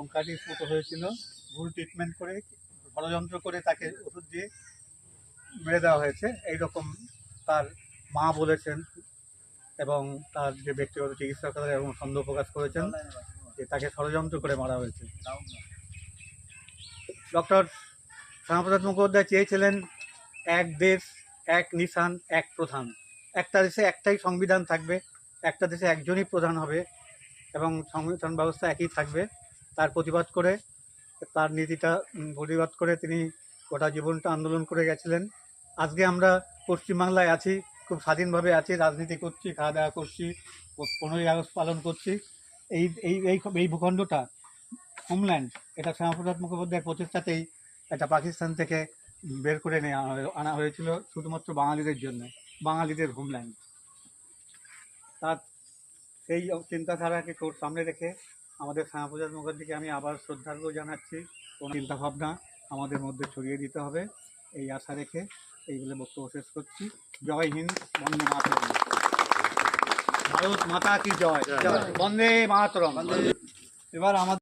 Bronchitis মতো হয়েছিল, ভুল ট্রিটমেন্ট করে, ষড়যন্ত্র করে তাকে ওষুধ দিয়ে মেরে দেওয়া হয়েছে। এইরকম তার মা বলেছেন এবং তার যে ব্যক্তিগত চিকিৎসক তারা এবং সন্দেহ প্রকাশ করেছেন যে তাকে ষড়যন্ত্র করে মারা হয়েছে। ডক্টর শ্যামাপ্রসাদ মুখোপাধ্যায় চেয়েছিলেন এক দেশ, এক নিশান, এক প্রধান। একটা দেশে একটাই সংবিধান থাকবে, একটা দেশে একজনই প্রধান হবে এবং সংবিধান ব্যবস্থা একই থাকবে। তার প্রতিবাদ করে, তার নীতিটা প্রতিবাদ করে তিনি গোটা জীবনটা আন্দোলন করে গেছিলেন। আজকে আমরা পশ্চিমবাংলায় আছি, খুব স্বাধীনভাবে আছি, রাজনীতি করছি খাওয়া দাওয়া করছি, পনেরোই আগস্ট পালন করছি। এই এই এই ভূখণ্ডটা, হোমল্যান্ড, এটা শ্যামাপ্রসাদ মুখোপাধ্যায়ের প্রচেষ্টাতেই এটা পাকিস্তান থেকে বের করে নেওয়া আনা হয়েছিল শুধুমাত্র বাঙালিদের জন্য, বাঙালিদের হোমল্যান্ড। তার সেই চিন্তাধারাকে সামনে রেখে আমাদের শ্যামাপ্রসাদ মুখার্জিকে আমি আবার শ্রদ্ধার্ঘ জানাচ্ছি। কোনো চিন্তাভাবনা আমাদের মধ্যে ছড়িয়ে দিতে হবে এই আশা রেখে এইগুলো বক্তব্য শেষ করছি। জয় হিন্দ বন্দে মাতরম। ভারত মাতা কি জয়? বন্দে মাতরম। এবার আমাদের